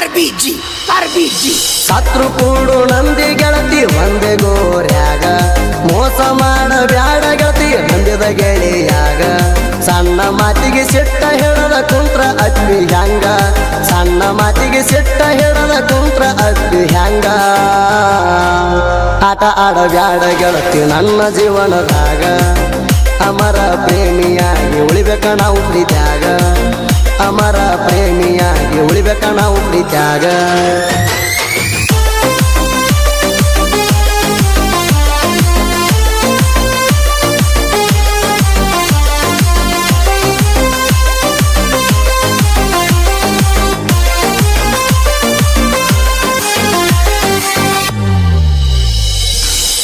Arbigi, ಕಾರ್ಬೀಜಿ ಸತ್ರು ಕೂಡು ನಂದಿ ಗೆಳತಿ ಒಂದೇ ಗೋರ್ಯಾಗ. ಮೋಸ ಮಾಡ ಬ್ಯಾಡ ಗೆಳತಿ ನಂದಿದ ಗೆಳೆಯಾಗ. ಸಣ್ಣ ಮಾತಿಗೆ ಸಿಟ್ಟ ಹೇಳದ ಕುಂತ್ರ ಅಪ್ಪಿ ಹ್ಯಾಂಗ. ಸಣ್ಣ ಮಾತಿಗೆ ಸಿಟ್ಟ ಹೇಳದ ಕುಂತ್ರ ಅಪ್ಪಿ ಹ್ಯಾಂಗ. ಆಟ ಆಡ ಬ್ಯಾಡ ಗೆಳತಿ ನನ್ನ ಜೀವನದಾಗ. ಅಮರ ಪ್ರೇಮಿಯಾಗಿ ಉಳಿಬೇಕ ನಾವು ಪ್ರೀತ್ಯಾಗ. ಅಮರ ಪ್ರೇಮಿಯಾಗಿ ಉಳಿಬೇಕ ನಾವು ಪ್ರೀತ್ಯಾಗ.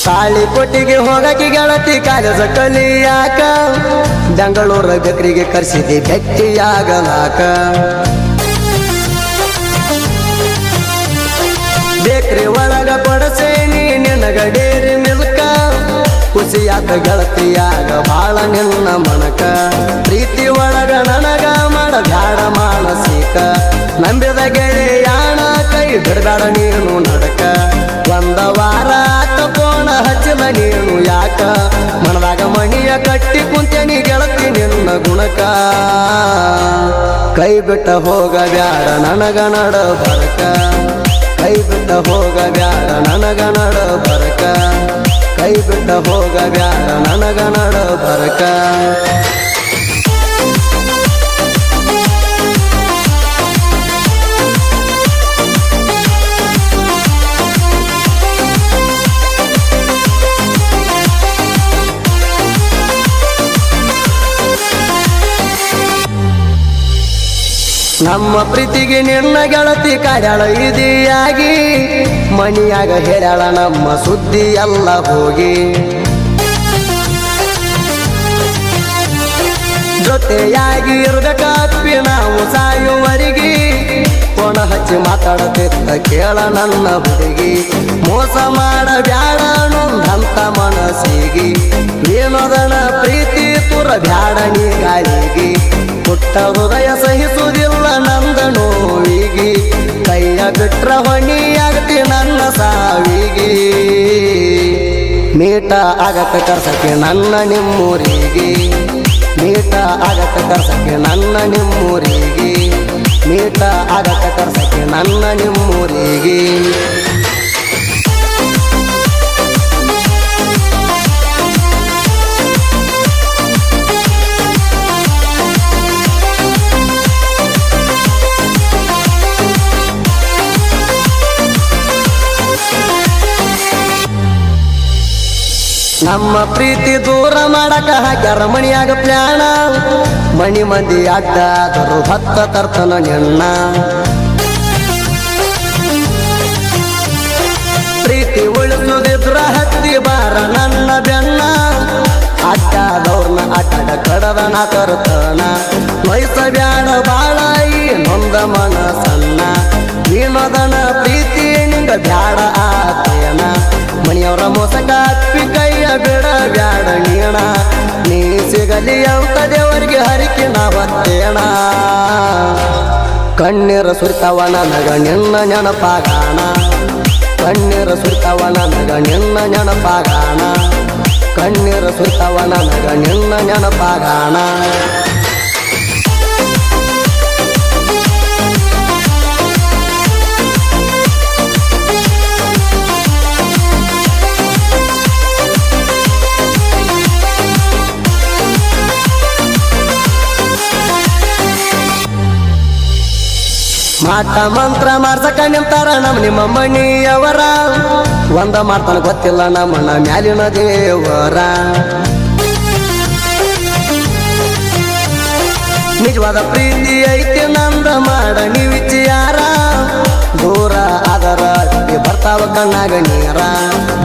ತಾಳಿ ಕೊಟ್ಟಿಗೆ ಹೋಗಕ್ಕೆ ಗೆಳತಿ ಕಾಲೇಜ ಕಲಿಯಾಕ. ಬೆಂಗಳೂರ ಗಕ್ರಿಗೆ ಕರೆಸಿದೆ ಭೆಟ್ಟಿಯಾಗಲಾಕ ಬೇಕ್ರಿ ಒಳಗ ಬಡಸೇನಿ ನಿನಗ ಡೇರಿ ಮಿಲ್ಕ. ಖುಷಿಯಾದ ಗೆಳತಿಯಾಗ ಬಾಳ ನಿನ್ನ ಮನಕ. ಪ್ರೀತಿ ಒಳಗ ನನಗ ಮಾಡ ಬ್ಯಾಡ ಮಾನಸಿಕ ನಂಬಿದ ಗೆಳೆಯಾಣ ಕೈ ಬಿಡಬೇಡ ನೀನು ನಡಕ. ಒಂದ ವಾರ ಹಚ್ಚಿದ ನೀನು ಯಾಕ? ಮನದಾಗ ಮಣಿಯ ಕಟ್ಟಿ ಕುಂತೇನಿ ಗೆಳತಿ ನಿನ್ನ ಗುಣಕ. ಕೈ ಬಿಟ್ಟ ಹೋಗ ಬ್ಯಾಡ ನನಗ ನಡ ಬರಕ. ಕೈ ಬಿಟ್ಟ ಹೋಗ ಬ್ಯಾಡ ನನಗ ನಡ ಬರಕ. ಕೈ ಬಿಟ್ಟ ಹೋಗ ಬ್ಯಾಡ ನನಗ ನಡ ಬರಕ. ನಮ್ಮ ಪ್ರೀತಿಗೆ ನಿನ್ನ ಗೆಳತಿ ಕಾರ್ಯಾಳ ಇದಿಯಾಗಿ ಮಣಿಯಾಗ ಹೇಳ್ಯಾಳ ನಮ್ಮ ಸುದ್ದಿ ಎಲ್ಲ ಹೋಗಿ. ಜೊತೆಯಾಗಿ ಇರ್ಬೇಕಪ್ಪಿ ನಾವು ಸಾಯುವರಿಗೆ ಕೊಣ ಹಚ್ಚಿ ಮಾತಾಡತಿದ್ದ ಕೇಳ ನನ್ನ ಹುಡುಗಿ. ಮೋಸ ಮಾಡಬ್ಯಾಡ ಬ್ಯಾಡ ನೊಂದಂತ ಮನಸ್ಸಿಗೆ ಏನೋದನ ಪ್ರೀತಿ ತುರ ಬ್ಯಾಡ ನೀ ಗಾಳಿಗೆ ಪುಟ್ಟ ಹೃದಯ ಸಹಿಸುವುದಿಲ್ಲ ನಂದ ನೋವಿಗೆ. ಕೈಯ ಬಿಟ್ರ ಹೊಣಿಯಾಗತಿ ನನ್ನ ಸಾವಿಗೆ. ಮೀಟ ಆಗತ್ತ ಕರ್ಸಕ್ಕೆ ನನ್ನ ನಿಮ್ಮೂರಿಗೆ. ಮೀಟ ಆಗತ್ತ ಕರ್ಸಕ್ಕೆ ನನ್ನ ನಿಮ್ಮೂರಿಗೆ. ಮೀಟ ಆಗತ್ತ ಕರ್ಸಕ್ಕೆ ನನ್ನ ನಿಮ್ಮೂರಿಗೆ. ನಮ್ಮ ಪ್ರೀತಿ ದೂರ ಮಾಡಕ ಹಾಕ್ಯಾರ ಮಣಿಯಾಗ ಪ್ಲಾಣ ಮಣಿ ಮಂದಿ ಅಡ್ಡಾದರು ಭತ್ತ ತರ್ತನ ನೆಣ್ಣ. ಪ್ರೀತಿ ಉಳಿಸುದಿದ್ರ ಹತ್ತಿ ಬಾರ ನನ್ನ ಬೆನ್ನ. ಅಟ್ಟಾದವ್ರನ್ನ ಅಡ್ಡ ಕಡದನ ತರ್ತನ. ವಯಸ್ಸ ಬ್ಯಾಡ ಬಾಳ ನೊಂದ ಮನಸನ್ನ ವಿನೋದನ ಪ್ರೀತಿ ನಿಂಗ ಬ್ಯಾಡ ಆತೇನ. ಮಣಿಯವರ ಮೋಸಕ ಬಿಡ, ಬ್ಯಾಡ ನೀಣ ನೀ ಸಿಗಲಿ ಅಂತ ದೇವರಿಗೆ ಹರಿಕೆ ನಾವತ್ತೇಣ ಕಣ್ಣೀರ ಸುರಿತವ ನನಗ ನಿನ್ನ ನೆನಪಾಗಾಣ. ಕಣ್ಣೀರ ಸುರಿತವ ನನಗ ನಿನ್ನ ನೆನಪಾಗಾಣ. ಕಣ್ಣೀರ ಸುರಿತವ ನನಗ ನಿನ್ನ ನೆನಪಾಗಾಣ. ಮಾಟ ಮಂತ್ರ ಮಾಡ್ಸಕ ನಿಂತಾರ ನಮ್ ನಿಮ್ಮ ಮಣಿಯವರ. ಒಂದ ಮಾಡ್ತಾನ ಗೊತ್ತಿಲ್ಲ ನಮ್ಮಣ್ಣ ಮ್ಯಾಲಿನ ದೇವರ. ನಿಜವಾದ ಪ್ರೀತಿ ಐತಿ ನಂದ ಮಾಡ ನೀ ವಿಚಾರ. ದೂರ ಅದರ ಬರ್ತಾವ ಕಣ್ಣಾಗ ನೀರ.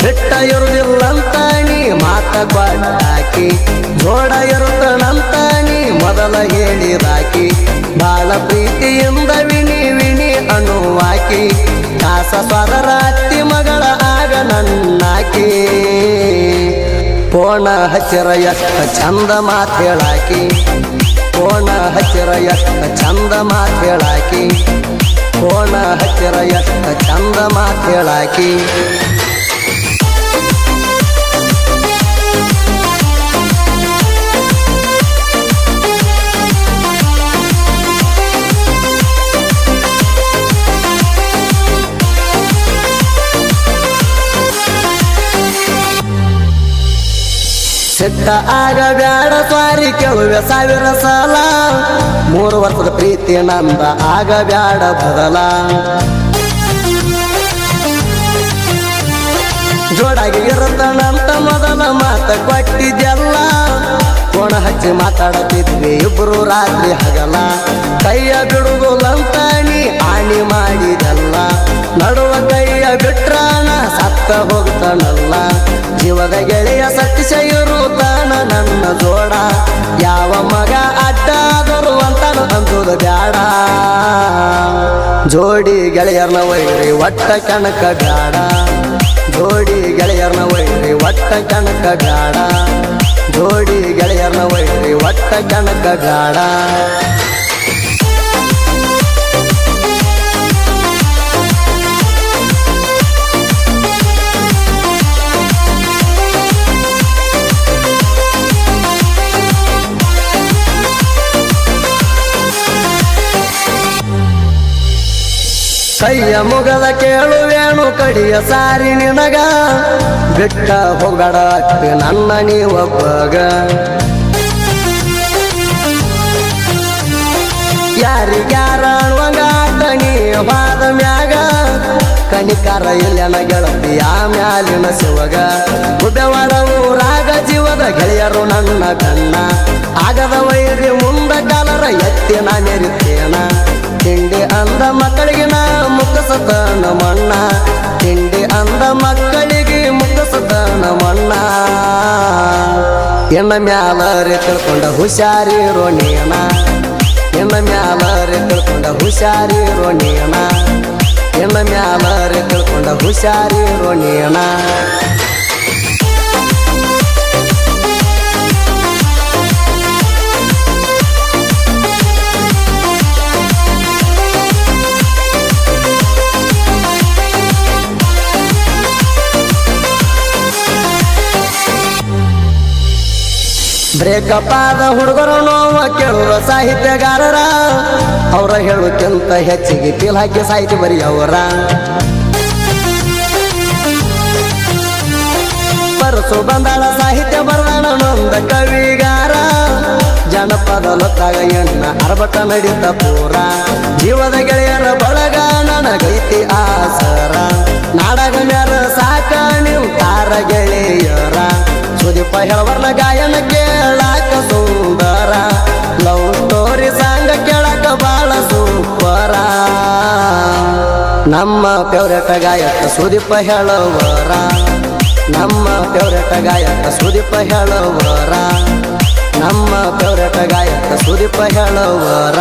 ಬಿಟ್ಟ ಇರುದಿಲ್ಲಂತ ನೀ ಮಾತ ಹಾಕಿ ಜೋಡ ಇರುತ್ತನಂತ ನೀ ಮೊದಲ ಹೇಳಿದಾಕಿ. ಬಾಳ ಪ್ರೀತಿಯಿಂದ ವಿಣಿ ವಿಣಿ ಅನುವಾಕಿ ಕಾಸ ಸ್ವರ ರಾತ್ರಿ ಮಗಳ ಆಗ ನನ್ನಾಕಿ ಪೋಣ ಹಚ್ಚಿರ ಎಷ್ಟ ಚಂದ ಮಾತೇಳಾಕಿ ಪೋಣ ಹಚ್ಚಿರ ಎಷ್ಟ ಚಂದ ಮಾತೇಳಾಕಿ ಕೋಣ ಹತ್ತಿರ ಎಷ್ಟ ಚಂದ ಮಾತೇಳಾಕಿ ಸಿಟ್ಟ ಆಗ ಬ್ಯಾಡ ಸಾರಿ ಕೇಳುವೆ ಸಾವಿರ ಸಾಲ. ಮೂರು ವರ್ಷದ ಪ್ರೀತಿ ನಂದ ಆಗ ಬ್ಯಾಡ ಬದಲ. ಜೋಡಾಗಿ ಇರುತ್ತಾನಂತ ಮೊದಲ ಮಾತ ಕೊಟ್ಟಿದ್ಯಲ್ಲ ಕೋಣ ಹಚ್ಚಿ ಮಾತಾಡತಿದ್ವಿ, ಇಬ್ರು ರಾತ್ರಿ ಹಗಲ. ಕೈಯ ಬಿಡುಗುಲಂತ ನೀ ಆಣಿ ಮಾಡಿದಲ್ಲ. ನಡುವ ಕೈಯ ಬಿಟ್ರಾನ ಸತ್ತ ಹೋಗ್ತಾಳಲ್ಲ ಜೀವದ ಗೆಳೆಯ ಸತ್ಯ ಇರುತ್ತಾನ ನನ್ನ ಜೋಡ. ಯಾವ ಮಗ ಅಡ್ಡಾದರು ಅಂತಾನು ಅಂದುದು ಬ್ಯಾಡ. ಜೋಡಿ ಗೆಳೆಯರ್ನ ವೈರಿ ಒಟ್ಟ ಕಣಕ ಬ್ಯಾಡ. ಜೋಡಿ ಗೆಳೆಯರ್ನ ವೈರಿ ಒಟ್ಟ ಕಣಕ ಬ್ಯಾಡ. ಜೋಡಿ ಗೆಳೆಯರ್ನ ವೈರಿ ಒಟ್ಟ ಕಣಕ ಬ್ಯಾಡ. ಕೈಯ ಮುಗದ ಕೇಳುವೇನು ಕಡಿಯ ಸಾರಿ ನಿನಗ. ಬಿಟ್ಟ ಹೊಗಡಕ್ಕೆ ನನ್ನ ನೀವೊಬ್ಬಗ. ಯಾರಿಗ್ಯಾರ ಅಣ್ವಂಗಾಟ ಬಾದ ಮ್ಯಾಗ. ಕಣಿಕಾರ ಇಲ್ಲನ ಗೆಳತಿ ಆ ಮ್ಯಾಲಿನ ಶಿವಗ. ಉದವಡ ಊರಾಗ ಜೀವದ ಗೆಳೆಯರು ನನ್ನ ಕಣ್ಣ ಆಗದ ವೈರಿ ಮುಂದ ಕಾಲರ ಎತ್ತಿನ ಮೆರಿತೇನ ತಿಂಡಿ ಅಂದ ಮಕ್ಕಳಿಗೆ ನಾ ನಮ್ಮಣ್ಣ ಮಣ್ಣ. ತಿಂಡಿ ಅಂದ ಮಕ್ಕಳಿಗೆ ಮುಖಸತನ ನಮ್ಮಣ್ಣ ಎಣ್ಣ ಮ್ಯಾಲರೆ ತಿಳ್ಕೊಂಡ ಹುಷಾರಿ ರೋಣಿಯಣ ಎಣ್ಣ ಮ್ಯಾಲರೆ ತಿಳ್ಕೊಂಡ ಹುಷಾರಿ ರೋಣಿಯಣ ಎಣ್ಣ ಮ್ಯಾಲರೆ ತಿಳ್ಕೊಂಡ ಹುಷಾರಿ ನೀನ ಬ್ರೇಕಪ್ ಆದ ಹುಡುಗರು ನೋವ ಕೇಳುವ ಸಾಹಿತ್ಯಗಾರರ. ಅವರ ಹೇಳುಕ್ಕಿಂತ ಹೆಚ್ಚಿಗೆ ಫೀಲ್ ಹಾಕಿ ಸಾಹಿತ್ಯ ಬರೆಯವರ. ಪರಸು ಬಂದಾಳ, ಸಾಹಿತ್ಯ ಬರದಾಳ ನೊಂದ ಕವಿಗಾರ. ಜನಪದ ಲೊತ್ತಾಗ ಎಣ್ಣ ಅರ್ಬಟ ನಡೀತ ಪೂರ. ಜೀವದ ಗೆಳೆಯರ ಬಳಗ ನನಗೈತಿ ಆಸರ. ನಾಡಗ ಮ್ಯಾರ ಸಾಕ ನೀವು ತಾರ ಗೆಳೆಯರ. ಸುದೀಪ ಹೇಳವರ್ನ ಗಾಯನ ಕೇಳಾಕ ಸುಂದರ. ಲವ್ ಸ್ಟೋರಿ ಸಾಂಗ ಕೇಳಾಕ ಬಾಳ ಸೂಪರ. ನಮ್ಮ ಫೇವ್ರೇಟ್ ಗಾಯಕ ಸುದೀಪ ಹೇಳವರ. ನಮ್ಮ ಫೇವ್ರೇಟ್ ಗಾಯಕ ಸುದೀಪ ಹೇಳವರ. ನಮ್ಮ ಫೇವ್ರೇಟ್ ಗಾಯಕ ಸುದೀಪ ಹೇಳವರ.